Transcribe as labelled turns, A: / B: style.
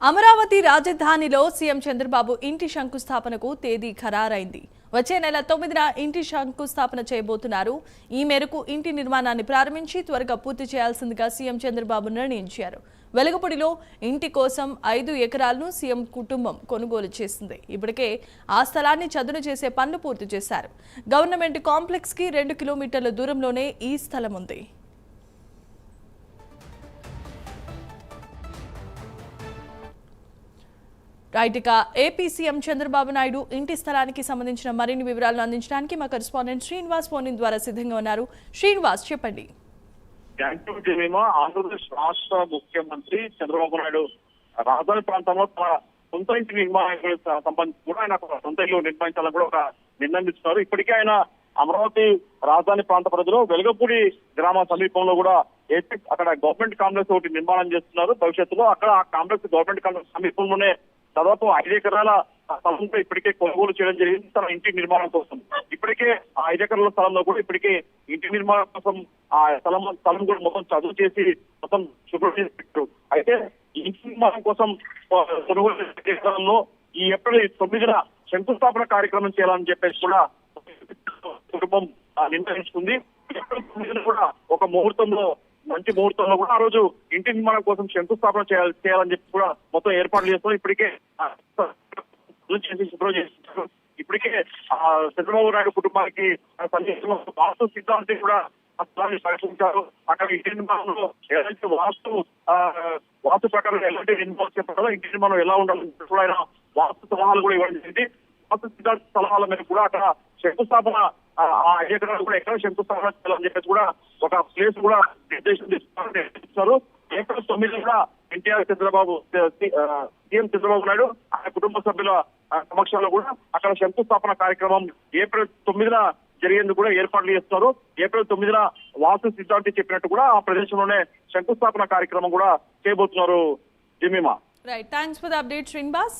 A: అమరావతి రాజధానిలో సీఎం చంద్రబాబు ఇంటి శంకుస్థాపనకు తేదీ ఖరారైంది. వచ్చే నెల తొమ్మిదిన ఇంటి శంకుస్థాపన చేయబోతున్నారు. ఈ మేరకు ఇంటి నిర్మాణాన్ని ప్రారంభించి త్వరగా పూర్తి చేయాల్సిందిగా సీఎం చంద్రబాబు నిర్ణయించారు. వెలగపూడిలో ఇంటి కోసం ఐదు ఎకరాలను సీఎం కుటుంబం కొనుగోలు చేసింది. ఇప్పటికే ఆ స్థలాన్ని చదును చేసే పనులు పూర్తి చేశారు. గవర్నమెంట్ కాంప్లెక్స్కి రెండు కిలోమీటర్ల దూరంలోనే ఈ స్థలం ఉంది. రైట్ ఇక ఏపీ సీఎం చంద్రబాబు నాయుడు ఇంటి స్థలానికి సంబంధించిన మరిన్ని వివరాలను అందించడానికి మా కరెస్పాండెంట్ శ్రీనివాస్ ఫోన్ ద్వారా సిద్ధంగా ఉన్నారు. శ్రీనివాస్ చెప్పండి.
B: ఆంధ్రప్రదేశ్ రాష్ట్ర ముఖ్యమంత్రి చంద్రబాబు నాయుడు రాజధాని ప్రాంతంలో తన సొంత ఇంటి నిర్మాణానికి సంబంధించి కూడా ఆయన సొంత ఇల్లు నిర్మించాలని కూడా ఒక నిర్ణయం తీసుకున్నారు. ఇప్పటికే ఆయన అమరావతి రాజధాని ప్రాంత పరిధిలో వెలగపూడి గ్రామ సమీపంలో కూడా ఏపీ అక్కడ గవర్నమెంట్ కాంప్లెక్స్ ఒకటి నిర్మాణం చేస్తున్నారు. భవిష్యత్తులో అక్కడ ఆ కాంప్లెక్స్ గవర్నమెంట్ కాంప్లెక్స్ సమీపంలోనే దాదాపు ఐదు ఎకరాల స్థలంలో ఇప్పటికే కొనుగోలు చేయడం జరిగింది. తన ఇంటి నిర్మాణం కోసం. ఇప్పటికే ఆ ఐదు ఎకరాల స్థలంలో కూడా ఇప్పటికే ఇంటి నిర్మాణం కోసం ఆ స్థలం స్థలం కూడా మొత్తం చదువు చేసి మొత్తం శుభ్రం చేసి పెట్టారు. అయితే ఇంటి నిర్మాణం కోసం కొనుగోలు చేసే స్థలంలో ఈ ఏప్రిల్ తొమ్మిదిన శంకుస్థాపన కార్యక్రమం చేయాలని చెప్పేసి కూడా కుటుంబం నిర్ణయించుకుంది. ఏప్రిల్ తొమ్మిదిన కూడా ఒక ముహూర్తంలో మంచి ముహూర్తంలో కూడా ఆ రోజు ఇంటి నిర్మాణం కోసం శంకుస్థాపన చేయాలి చేయాలని చెప్పి కూడా మొత్తం ఏర్పాట్లు చేస్తాం ఇప్పటికే శుభ్రం చేస్తారు ఇప్పటికే ఆ చంద్రబాబు నాయుడు కుటుంబానికి వాస్తు సిద్ధాంతి కూడా ఆ పరిశీలించారు అక్కడ ఇంటి నిర్మాణంలో ఎలాంటి వాస్తు ఆ, వాస్తు ప్రకారం ఎలాంటి నిర్మాణం చెప్పారో ఇంటి నిర్మాణం ఎలా ఉండాలని కూడా ఆయన వాస్తు సలహాలు కూడా ఇవ్వడం జరిగింది. వాస్తు సిద్ధాంత సలహాల మేరకు కూడా అక్కడ శంకుస్థాపన ఆ ఆ ఎకరాలు కూడా ఎక్కడ శంకుస్థాపన చేయాలని చెప్పేసి కూడా ఒక ప్లేస్ కూడా నిర్దేశం తీసుకున్నారు ఏప్రిల్ తొమ్మిది కూడా ఎన్టీఆర్ చంద్రబాబు సీఎం చంద్రబాబు నాయుడు ఆయన కుటుంబ సభ్యుల సమక్షంలో కూడా అక్కడ శంకుస్థాపన కార్యక్రమం ఏప్రిల్ తొమ్మిదిన జరిగేందుకు కూడా ఏర్పాట్లు చేస్తున్నారు ఏప్రిల్ తొమ్మిదిన వాసు సిద్ధాంతి చెప్పినట్టు కూడా ఆ ప్రదేశంలోనే శంకుస్థాపన కార్యక్రమం కూడా చేయబోతున్నారు. Jemima
A: right thanks for the update Srinivas